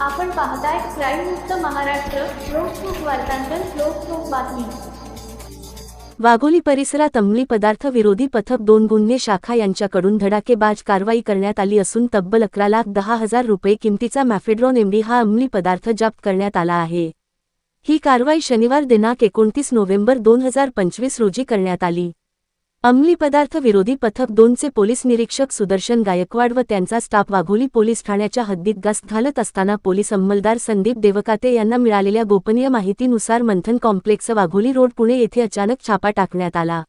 आपण पाहताय क्राईम मुक्त महाराष्ट्र लोकसुख वार्तांकन लोकसुख बातमी. वाघोली परिसरात अंमली पदार्थ विरोधी पथक दोन गुन्हे शाखा यांच्याकडून धडाकेबाज कारवाई करण्यात आली असून तब्बल अकरा लाख दहा हजार रुपये किमतीचा मॅफेड्रॉन एमडी हा अंमली पदार्थ जप्त करण्यात आला आहे. ही कारवाई शनिवार दिनांक एकोणतीस नोव्हेंबर दोन हजार पंचवीस रोजी करण्यात आली. अंमली पदार्थ विरोधी पथक दोनचे पोलीस निरीक्षक सुदर्शन गायकवाड व त्यांचा स्टाफ वाघोली पोलीस ठाण्याच्या हद्दीत गस्त घालत असताना पोलीस अंमलदार संदीप देवकाते यांना मिळालेल्या गोपनीय माहितीनुसार मंथन कॉम्प्लेक्स वाघोली रोड पुणे येथे अचानक छापा टाकण्यात आला.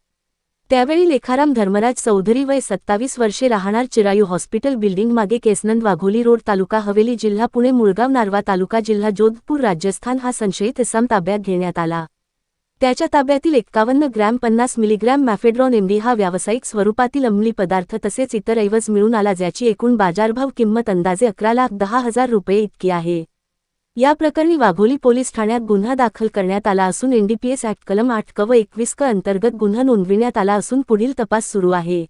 त्यावेळी लेखाराम धर्मराज चौधरी वय सत्तावीस वर्षे राहणार चिरायू हॉस्पिटल बिल्डिंग मागे केसनंद वाघोली रोड तालुका हवेली जिल्हा पुणे मुळगाव नारवा तालुका जिल्हा जोधपूर राजस्थान हा संशयित इसम ताब्यात घेण्यात आला. त्याच्या ताब्यातील एक्कावन्न ग्रॅम पन्नास मिलीग्रॅम मॅफेड्रॉन एमडी हा व्यावसायिक स्वरूपातील अंमली पदार्थ तसेच इतर ऐवज मिळून आला ज्याची एकूण बाजारभाव किंमत अंदाजे अकरा लाख दहा हजार रुपये इतकी आहे. या प्रकरणी वाघोली पोलीस ठाण्यात गुन्हा दाखल करण्यात आला असून एनडीपीएस ऍक्ट कलम आठ क व एकवीस क अंतर्गत गुन्हा नोंदविण्यात आला असून पुढील तपास सुरू आहे.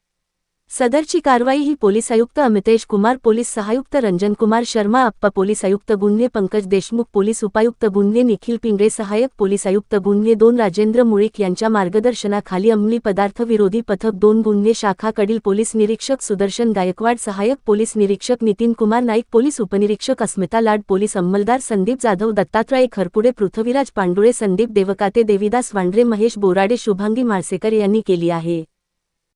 सदरची कारवाई ही पोलीस आयुक्त अमितेश कुमार पोलीस सहायुक्त रंजन कुमार शर्मा अप्पा पोलीस आयुक्त गुन्हे पंकज देशमुख पोलीस उपायुक्त गुन्हे निखिल पिंगळे सहाय्यक पोलीस आयुक्त गुन्हे दोन राजेंद्र मुळीक यांच्या मार्गदर्शनाखाली अंमली पदार्थ विरोधी पथक दोन गुन्हे शाखाकडील पोलीस निरीक्षक सुदर्शन गायकवाड सहाय्यक पोलीस निरीक्षक नितीन कुमार नाईक पोलीस उपनिरीक्षक अस्मिता लाड पोलीस अंमलदार संदीप जाधव दत्तात्रय खरपुडे पृथ्वीराज पांडुळे संदीप देवकाते देविदास वांड्रे महेश बोराडे शुभांगी माळसेकर यांनी केली आहे.